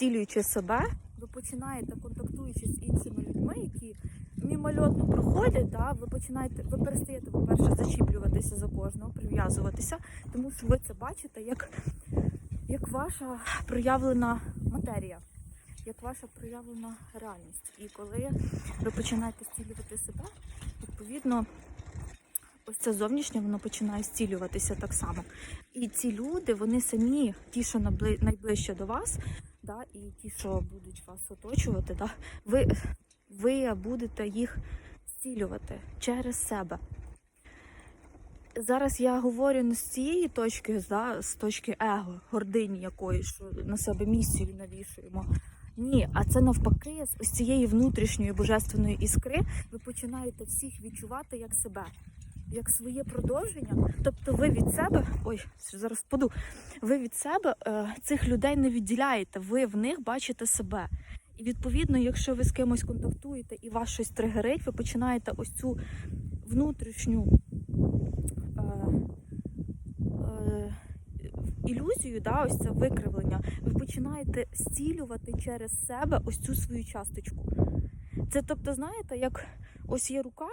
зцілюючи себе, ви починаєте контактуючи з іншими людьми, які мімольотно проходять, да, ви починаєте, ви перестаєте, по-перше, зачіплюватися за кожного, прив'язуватися, тому що ви це бачите як, як ваша проявлена матерія, як ваша проявлена реальність. І коли ви починаєте зцілювати себе, відповідно, ось це зовнішнє воно починає зцілюватися так само. І ці люди, вони самі, ті, що найближче до вас, да, і ті, що будуть вас оточувати, да, ви, ви будете їх зцілювати через себе. Зараз я говорю не з цієї точки, да, з точки его, гордині якоїсь, що на себе місію навішуємо. Ні, а це навпаки, з цієї внутрішньої божественної іскри ви починаєте всіх відчувати як себе, як своє продовження. Тобто ви від себе, ой, зараз впаду, ви від себе е, цих людей не відділяєте, ви в них бачите себе. І відповідно, якщо ви з кимось контактуєте і вас щось тригерить, ви починаєте ось цю внутрішню е, е, ілюзію, да, ось це викривлення, ви починаєте зцілювати через себе ось цю свою часточку. Це тобто, знаєте, як ось є рука,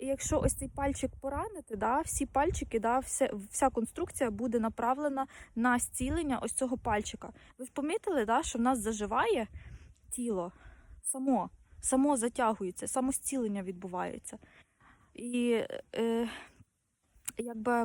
і якщо ось цей пальчик поранити, да, всі пальчики, да, вся, вся конструкція буде направлена на зцілення ось цього пальчика. Ви ж помітили, да, що в нас заживає тіло само, само затягується, самостілення відбувається. І е, якби